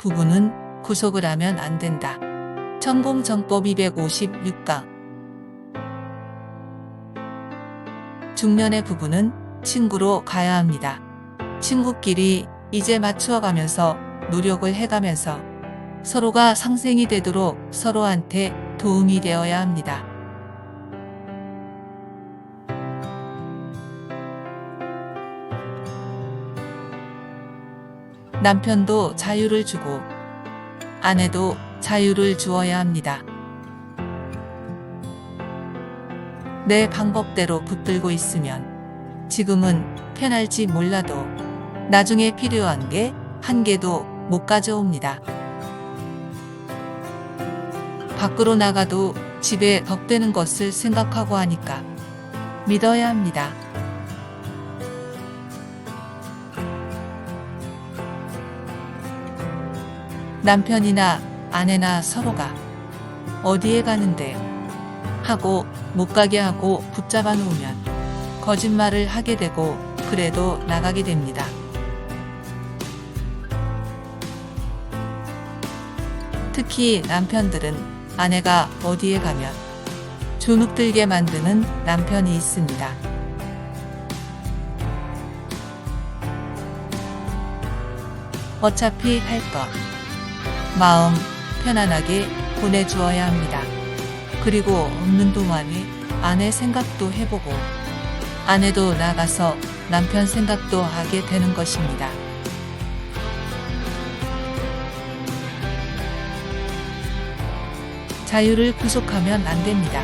부부는 구속을 하면 안 된다. 천공정법 256강 중년의 부부는 친구로 가야 합니다. 친구끼리 이제 맞추어가면서 노력을 해가면서 서로가 상생이 되도록 서로한테 도움이 되어야 합니다. 남편도 자유를 주고 아내도 자유를 주어야 합니다. 내 방법대로 붙들고 있으면 지금은 편할지 몰라도 나중에 필요한 게 한 개도 못 가져옵니다. 밖으로 나가도 집에 덕되는 것을 생각하고 하니까 믿어야 합니다. 남편이나 아내나 서로가 어디에 가는데 하고 못 가게 하고 붙잡아 놓으면 거짓말을 하게 되고 그래도 나가게 됩니다. 특히 남편들은 아내가 어디에 가면 주눅들게 만드는 남편이 있습니다. 어차피 할 것. 마음 편안하게 보내주어야 합니다. 그리고 없는 동안에 아내 생각도 해보고 아내도 나가서 남편 생각도 하게 되는 것입니다. 자유를 구속하면 안 됩니다.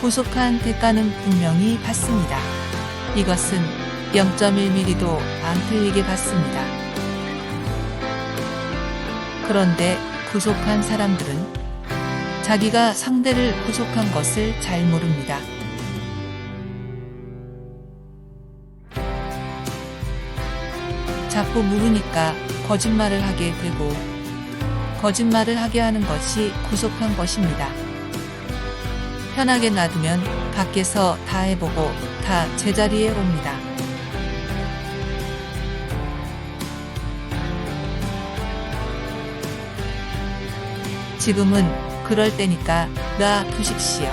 구속한 대가는 분명히 받습니다. 이것은 0.1mm도 안 틀리게 받습니다. 그런데 구속한 사람들은 자기가 상대를 구속한 것을 잘 모릅니다. 자꾸 물으니까 거짓말을 하게 되고 거짓말을 하게 하는 것이 구속한 것입니다. 편하게 놔두면 밖에서 다 해보고 다 제자리에 옵니다. 지금은 그럴 때니까 놔두십시오.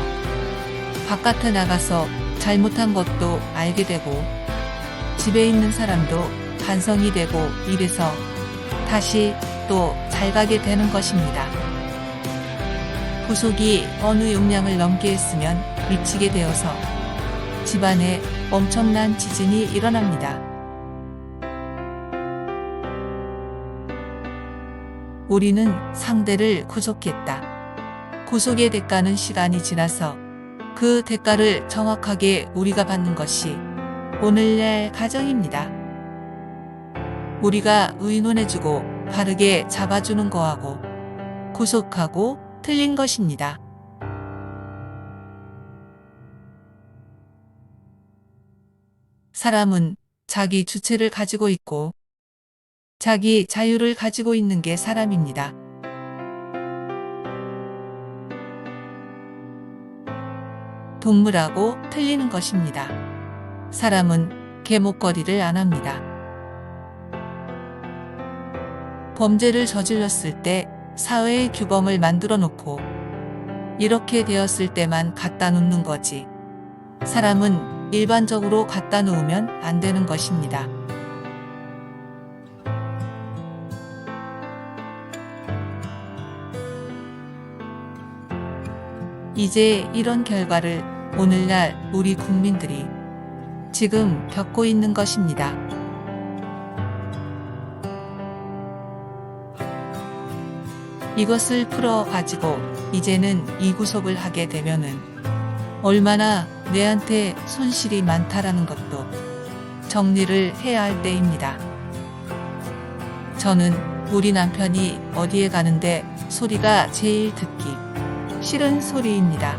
바깥에 나가서 잘못한 것도 알게 되고 집에 있는 사람도 반성이 되고 이래서 다시 또 잘 가게 되는 것입니다. 구속이 어느 용량을 넘게 했으면 미치게 되어서 집안에 엄청난 지진이 일어납니다. 우리는 상대를 구속했다. 구속의 대가는 시간이 지나서 그 대가를 정확하게 우리가 받는 것이 오늘날 가정입니다. 우리가 의논해주고 바르게 잡아주는 거하고 구속하고 틀린 것입니다. 사람은 자기 주체를 가지고 있고 자기 자유를 가지고 있는 게 사람입니다. 동물하고 틀리는 것입니다. 사람은 개목걸이를 안 합니다. 범죄를 저질렀을 때 사회의 규범을 만들어 놓고 이렇게 되었을 때만 갖다 놓는 거지. 사람은 일반적으로 갖다 놓으면 안 되는 것입니다. 이제 이런 결과를 오늘날 우리 국민들이 지금 겪고 있는 것입니다. 이것을 풀어 가지고 이제는 이 구속을 하게 되면은 얼마나 내한테 손실이 많다라는 것도 정리를 해야 할 때입니다. 저는 우리 남편이 어디에 가는데 소리가 제일 듣기 싫은 소리입니다.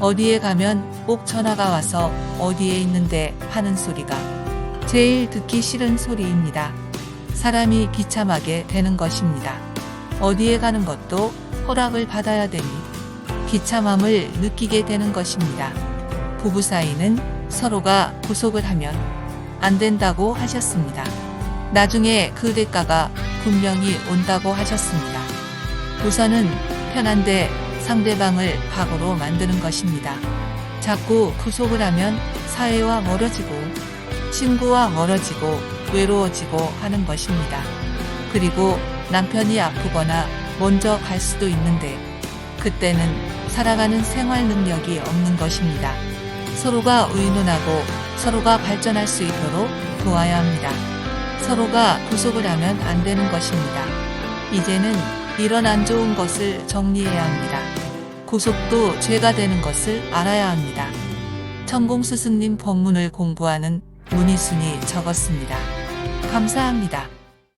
어디에 가면 꼭 전화가 와서 어디에 있는데 하는 소리가 제일 듣기 싫은 소리입니다. 사람이 비참하게 되는 것입니다. 어디에 가는 것도 허락을 받아야 되니 비참함을 느끼게 되는 것입니다. 부부 사이는 서로가 구속을 하면 안 된다고 하셨습니다. 나중에 그 대가가 분명히 온다고 하셨습니다. 우선은 편한데 상대방을 과거로 만드는 것입니다. 자꾸 구속을 하면 사회와 멀어지고 친구와 멀어지고 외로워지고 하는 것입니다. 그리고 남편이 아프거나 먼저 갈 수도 있는데 그때는 살아가는 생활 능력이 없는 것입니다. 서로가 의논하고 서로가 발전할 수 있도록 도와야 합니다. 서로가 구속을 하면 안 되는 것입니다. 이제는 이런 안 좋은 것을 정리해야 합니다. 구속도 죄가 되는 것을 알아야 합니다. 천공 스승님 법문을 공부하는 문희순이 적었습니다. 감사합니다.